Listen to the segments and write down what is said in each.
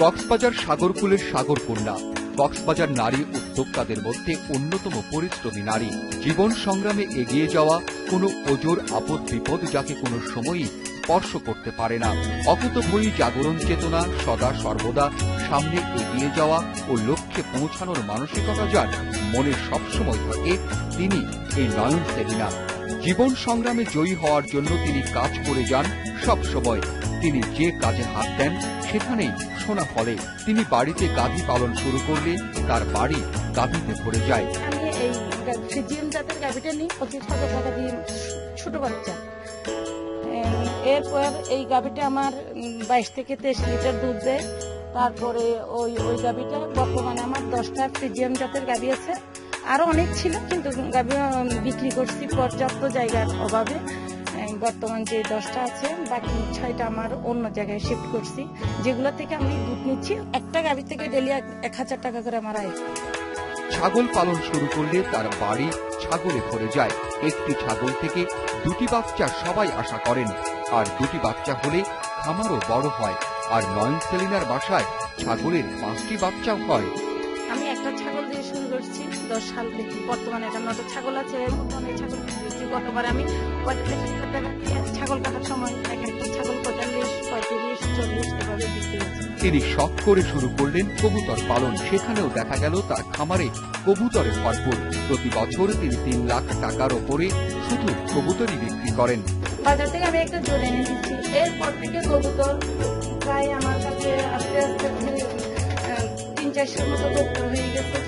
কক্সবাজার সাগরকুলের সাগরকন্যা কক্সবাজার নারী উদ্যোক্তাদের মধ্যে অন্যতম পরিশ্রমী নারী। জীবন সংগ্রামে এগিয়ে যাওয়া কোনো ওজোর আপদ বিপদ যাকে কোনো সময়ই স্পর্শ করতে পারে না। অকুতভয়ী জাগরণ চেতনা সদা সর্বদা সামনে এগিয়ে যাওয়া ও লক্ষ্যে পৌঁছানোর মানসিকতা যার মনে সবসময় থাকে, তিনি এই নয়ন সেলিনা জীবন সংগ্রামে জয়ী হওয়ার জন্য তিনি কাজ করে যান সব সময় তিনি যে কাজে হাত দেন, সেখানেই শোনা ফলে তিনি বাড়িতে গাভী পালন শুরু করলে তার বাড়ি গাভীতে ভরে যায়। ছোট বাচ্চা। এরপর এই গাভিটা আমার বাইশ থেকে তেইশ লিটার দুধ দেয়। তারপরে ওই ওই গাভিটা বর্তমানে আমার দশটা ফ্রিজিয়াম জাতের গাভী আছে। আরও অনেক ছিল, কিন্তু গাভী বিক্রি করছি পর্যাপ্ত জায়গার অভাবে। বর্তমান যে দশটা আছে, বাকি ছয়টা আমার অন্য জায়গায় শিফট করছি। যেগুলো থেকে আমি দুধ নিচ্ছি, একটা গাভি থেকে ডেলি এক হাজার টাকা করে আমার আয়। ছাগল পালন শুরু করলে তার বাড়ি ছাগলে ভরে যায়। একটি ছাগল থেকে দুটি বাচ্চা সবাই আশা করেন। আর দুটি বাচ্চা হলে খামারও বড় হয়। আর নয়ন সেলিনার বাসায় ছাগলের পাঁচটি বাচ্চাও হয়। আমি একটা ছাগল দিয়ে শুরু করছি। দশ সাল থেকে বর্তমানে এটা নটা ছাগল আছে এর মধ্যে অনেক ছাগল দিয়েছি গতবার আমি। পঁয়তাল্লিশ হাজার টাকা ছাগল কাটার সময় এক একটা ছাগল পঁয়তাল্লিশ পঁয়ত্রিশ চল্লিশ এভাবে বিক্রি হচ্ছে। তিনি শখ করে শুরু করলেন কবুতর পালন। সেখানেও দেখা গেল তার খামারে কবুতরে ভরপুর। প্রতি বছর তিনি তিন লাখ টাকার ওপরে শুধু কবুতরই বিক্রি করেন। বাজার থেকে আমি একটা জোর এনে দিচ্ছি। এরপর থেকে কবুতর মতো হয়ে গেছে।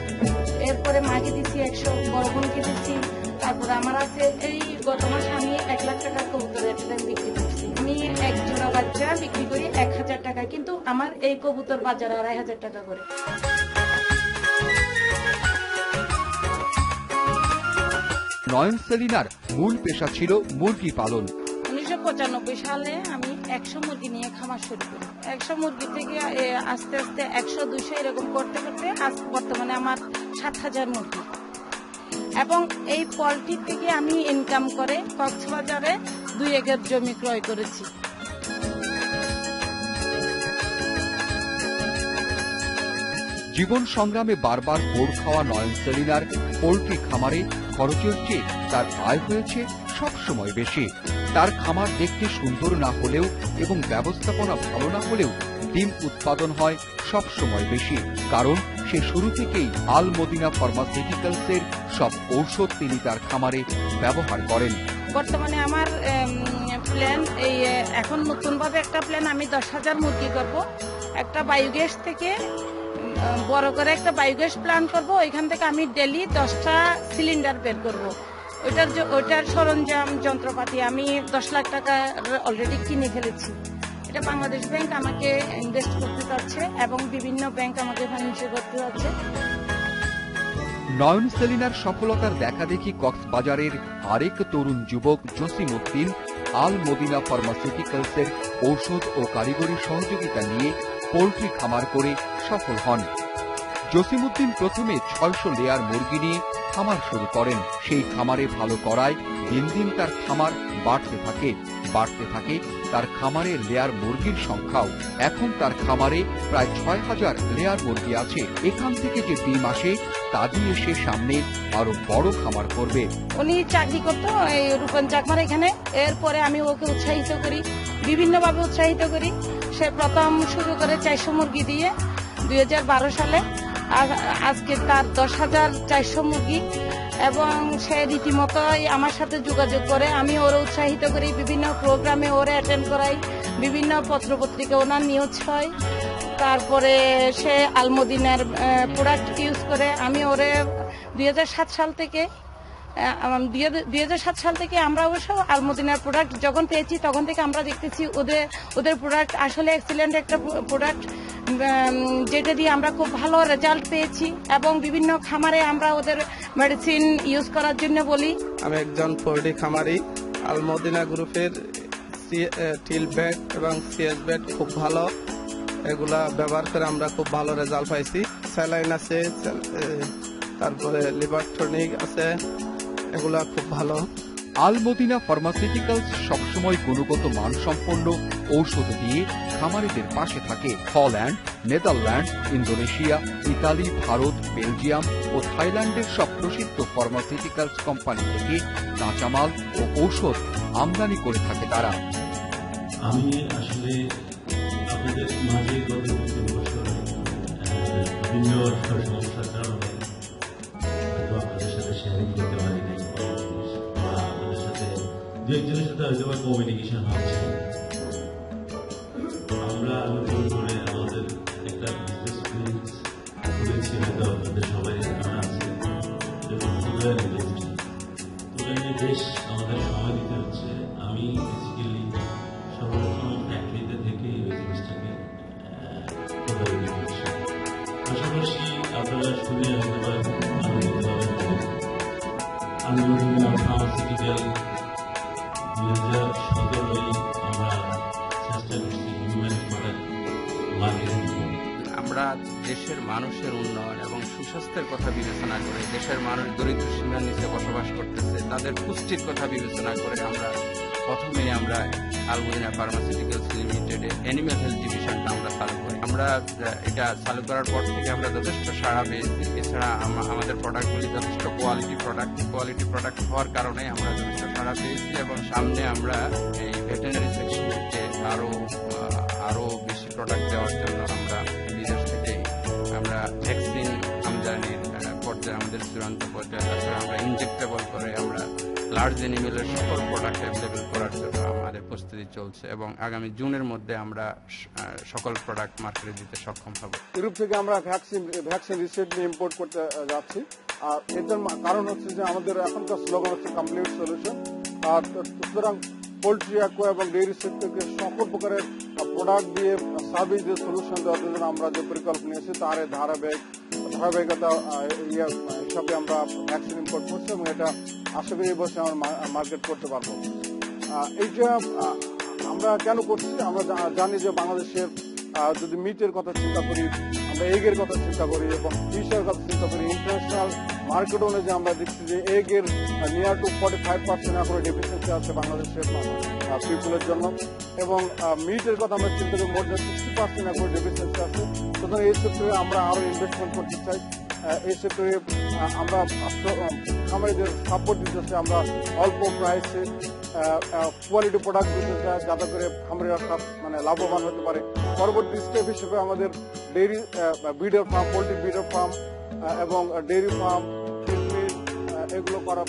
এরপরে মাকে দিচ্ছি একশো বড় বোনকে দিচ্ছি তারপরে আমার আছে এই গত মাসে আমি এক লাখ টাকার কবুতরের একটা বিক্রি করছি। আমি এক জোড়া বাচ্চা বিক্রি করি এক হাজার টাকা কিন্তু আমার এই কবুতর বাজারে আড়াই হাজার টাকা করে। নয়ন সেলিনার মূল পেশা ছিল মুরগি পালন। উনিশশো পঁচানব্বই সালে আমি একশো মুরগি নিয়ে খামার শুরু করি। একশো মুরগি থেকে আস্তে আস্তে একশো, দুশো এরকম করতে করতে আজ বর্তমানে আমার সাত হাজার মুরগি। এবং এই পোলট্রি থেকে আমি ইনকাম করে কক্সবাজারে দুই একর জমি ক্রয় করেছি। জীবন সংগ্রামে বারবার বোর খাওয়া নয়ন সেলিনার পোল্ট্রি খামারে খরচের চেয়ে তার আয় হয়েছে সবসময় বেশি। তার খামার দেখতে সুন্দর না হলেও এবং ব্যবস্থাপনা ভালো না হলেও ডিম উৎপাদন হয় সবসময় বেশি, কারণ সে শুরু থেকেই আল মদিনা ফার্মাসিউটিক্যালসের সব ঔষধ তিনি তার খামারে ব্যবহার করেন। বর্তমানে আমার প্ল্যান এই এখন নতুনভাবে একটা প্ল্যান আমি দশ হাজার মুরগি করব। একটা বায়োগ্যাস থেকে বড় করে একটা বায়োগ্যাস প্ল্যান করব। ওইখান থেকে আমি ডেলি দশটা সিলিন্ডার বের করব। ওইটার জ- ওইটার সরঞ্জাম, যন্ত্রপাতি আমি দশ লাখ টাকা অলরেডি কিনে ফেলেছি। এটা বাংলাদেশ ব্যাংক আমাকে ইনভেস্ট করতে চাচ্ছে এবং বিভিন্ন ব্যাংক আমাকে ফাইন্যান্স করতে যাচ্ছে নয়ন সেলিনার সফলতার দেখা দেখি কক্সবাজারের আরেক তরুণ যুবক জসিম উদ্দিন আল মদিনা ফার্মাসিউটিক্যালসের ঔষধ ও কারিগরি সহযোগিতা নিয়ে পোলট্রি খামার করে সফল হন। জসিমউদ্দিন প্রথমে ছয়শো লেয়ার মুরগি নিয়ে খামার শুরু করেন। সেই খামারে ভালো করায় দিন দিন তার খামার বাড়তে থাকে বাড়তে থাকে। তার খামারে লেয়ার মুরগির সংখ্যাও। এখন তার খামারে প্রায় ছয় হাজার লেয়ার মুরগি আছে। এখান থেকে যে ডিম আসে, তা দিয়ে সে সামনে আরও বড় খামার করবে। উনি চাকরি করতো এই রূপন চাকমার এখানে। এরপরে আমি ওকে উৎসাহিত করি, বিভিন্নভাবে উৎসাহিত করি। সে প্রথম শুরু করে চারশো মুরগি দিয়ে দুই হাজার বারো সালে আজকে তার দশ হাজার চারশো মুরগি এবং সে রীতিমতোই আমার সাথে যোগাযোগ করে। আমি ওরা উৎসাহিত করি, বিভিন্ন প্রোগ্রামে ওরে অ্যাটেন্ড করাই, বিভিন্ন পত্রপত্রিকা ওনার নিউজ হয়। তারপরে সে আলমদিনার প্রোডাক্ট ইউজ করে। আমি ওরে দুই হাজার সাত সাল থেকে দুই হাজার সাত সাল থেকে আমরা অবশ্য আলমদিনার প্রোডাক্ট যখন পেয়েছি, তখন থেকে আমরা দেখতেছি ওদের ওদের প্রোডাক্ট আসলে এক্সিলেন্ট একটা প্রোডাক্ট যেটা দিয়ে আমরা খুব ভালো রেজাল্ট পেয়েছি এবং বিভিন্ন খামারে আমরা ওদের মেডিসিন ইউজ করার জন্য বলি। আমি একজন পোল্ট্রি খামারি, আলমদিনা গ্রুপের টিল ব্যাট এবং সিএস ব্যাট খুব ভালো। এগুলা ব্যবহার করে আমরা খুব ভালো রেজাল্ট পাইছি। স্যালাইন আছে তারপরে লিভার টনিক আছে এগুলা খুব ভালো। আলমদিনা ফার্মাসিউটিক্যালস সবসময় গুণগত মানসম্পন্ন ঔষধ দিয়ে খামারিদের পাশে থাকে Holland Netherland Indonesia Italy Bharat Belgium ও থাইল্যান্ডের সব প্রসিদ্ধ ফার্মাসিউটিক্যালস কোম্পানি থেকে কাঁচামাল ও ঔষধ আমদানি করে থাকে তারা। আমি আসলে আপনাদের মাঝে গত বছর বিভিন্ন দু একজনের সাথে হয়তো বা কমিউনিকেশন হচ্ছে আমরা নতুন আমাদের একটা বিজনেস করেছি হয়তো আপনাদের সবাই জানা আছে এবং বেশ আমাদের সময় দিতে হচ্ছে। আমি এবং সুস্বাস্থ্যের কথা বিবেচনা করে দেশের মানুষ দরিদ্র সীমার নিচে বসবাস করতেছে তাদের পুষ্টির কথা বিবেচনা করে আমরা প্রথমে আমরা আলমদিনা ফার্মাসিউটিক্যালস লিমিটেডে অ্যানিম্যাল হেলথ ডিভিশনটা আমরা চালু করি। আমরা এটা চালু করার পর থেকে আমরা যথেষ্ট সাড়া পেয়েছি। এছাড়া আম- আমাদের প্রোডাক্টগুলি যথেষ্ট কোয়ালিটি প্রোডাক্ট কোয়ালিটি প্রোডাক্ট হওয়ার কারণে আমরা যথেষ্ট সাড়া পেয়েছি এবং সামনে আমরা এই ভেটেনারি সেকশনকে আরও আহ, আরও বেশি প্রোডাক্ট দেওয়ার জন্য আমরা বিদেশ থেকে আমরা ভ্যাকসিন চূড়ান্ত পর্যায়ে তাছাড়া আমরা ইনজেক্টেবল করে আমরা লার্জ অ্যানিমেলের সকল প্রোডাক্ট অ্যাভেলেবেল করার জন্য আমাদের প্রস্তুতি চলছে এবং আগামী জুনের মধ্যে আমরা সকল প্রোডাক্ট মার্কেটে দিতে সক্ষম হব। ইউরোপ থেকে আমরা ভ্যাকসিন ভ্যাকসিন রিসেন্টলি ইম্পোর্ট করতে যাচ্ছি। আর এটার কারণ হচ্ছে যে আমাদের এখনকার স্লোগান হচ্ছে কমপ্লিট সলিউশন আর সুতরাং পোলট্রি অ্যাকোয়া এবং ডেয়ারি সেক্টরকে সকল প্রকারের প্রোডাক্ট দিয়ে সার্ভিস দিয়ে সলিউশন দেওয়ার জন্য আমরা যে পরিকল্পনা নিয়েছি, তার ধারাবাহিক, ধারাবাহিকতা হিসাবে আমরা ভ্যাকসিন ইম্পোর্ট করছি এবং এটা আশা করি এই বছর আমরা মার্কেট করতে পারব। এইটা আমরা কেন করছি? আমরা জানি যে বাংলাদেশের যদি মিটের কথা চিন্তা করি, আমরা এগের কথা চিন্তা করি এবং ফিশের কথা চিন্তা করি ইন্টারন্যাশনাল মার্কেট অনুযায়ী আমরা দেখছি যে এগের near to forty five percent এখন ডেফিসিয়েন্সি আছে বাংলাদেশের পিপুলের জন্য। এবং মিটের কথা আমরা চিন্তা করি দেন সিক্সটি পার্সেন্ট এখন ডেফিসিয়েন্সি আছে। সুতরাং এই সেক্টরে আমরা আরও ইনভেস্টমেন্ট করতে চাই। এই সেক্টরে আমরা খামারিদের সাপোর্ট দিতেছে আমরা অল্প প্রাইসে কোয়ালিটি প্রোডাক্ট দিতে চাই, যাতে করে খামারিরা মানে লাভবান হতে পারে। পরবর্তী স্টেপ হিসেবে আমাদের dairy breeder farm poultry breeder farm এবং ডেইরি ফার্ম এগুলো করার